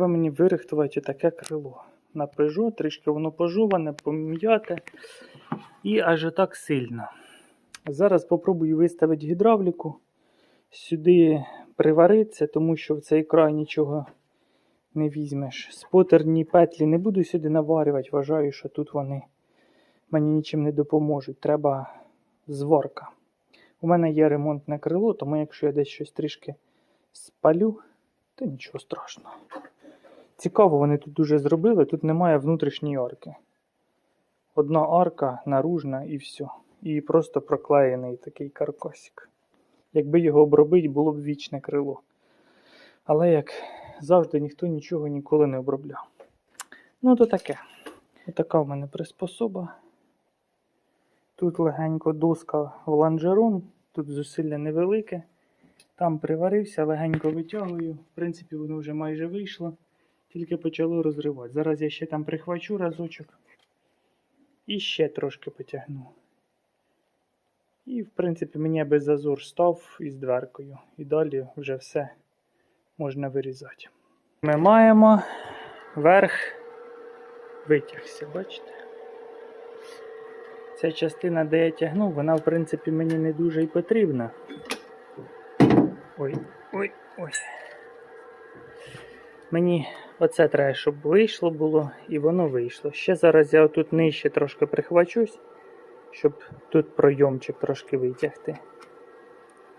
Треба мені вирихтувати таке крило. На Peugeot, трішки воно пожоване, пом'яте і аж отак сильно. Зараз попробую виставити гідравліку, сюди приваритися, тому що в цей край нічого не візьмеш. Спотерні петлі не буду сюди наварювати, вважаю, що тут вони мені нічим не допоможуть. Треба зварка. У мене є ремонтне крило, тому якщо я десь щось трішки спалю, то нічого страшного. Цікаво, вони тут дуже зробили, тут немає внутрішньої арки. Одна арка наружна і все. І просто проклеєний такий каркасик. Якби його обробити, було б вічне крило. Але як завжди ніхто нічого ніколи не обробляв. Ну, то таке. Отака в мене приспособа. Тут легенько доска в лонжерон, тут зусилля невелике. Там приварився, легенько витягую. В принципі, воно вже майже вийшло, тільки почало розривати. Зараз я ще там прихвачу разочок і ще трошки потягну. І, в принципі, мені без зазор став із дверкою. І далі вже все можна вирізати. Ми маємо верх витягся, бачите? Ця частина, де я тягнув, вона, в принципі, мені не дуже і потрібна. Ой, ой, ой. Мені оце треба, щоб вийшло було, і воно вийшло. Ще зараз я отут нижче трошки прихвачусь, щоб тут пройомчик трошки витягти.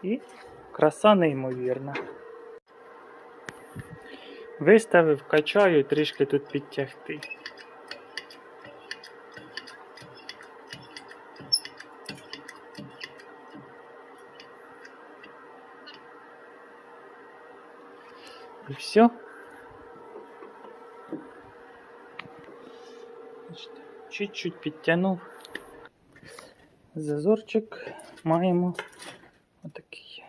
І краса неймовірна. Виставив, качаю, трішки тут підтягти. І все. Бачите, Чуть-чуть підтягнув. Зазорчик маємо отакий.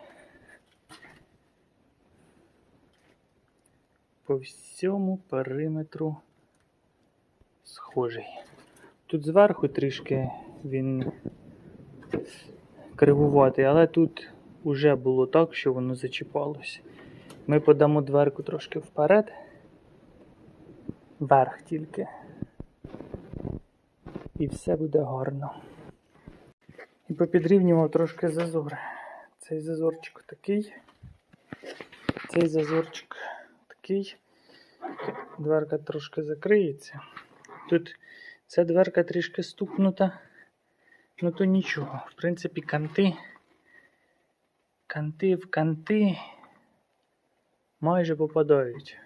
По всьому периметру схожий. Тут зверху трішки він кривуватий, але тут уже було так, що воно зачіпалося. Ми подамо дверку трошки вперед, вверх тільки. І все буде гарно. І попідрівнював трошки зазор. Цей зазорчик такий. Цей зазорчик такий. Дверка трошки закриється. Тут ця дверка трішки стукнута. Ну то нічого. В принципі, канти. Канти в канти майже попадають.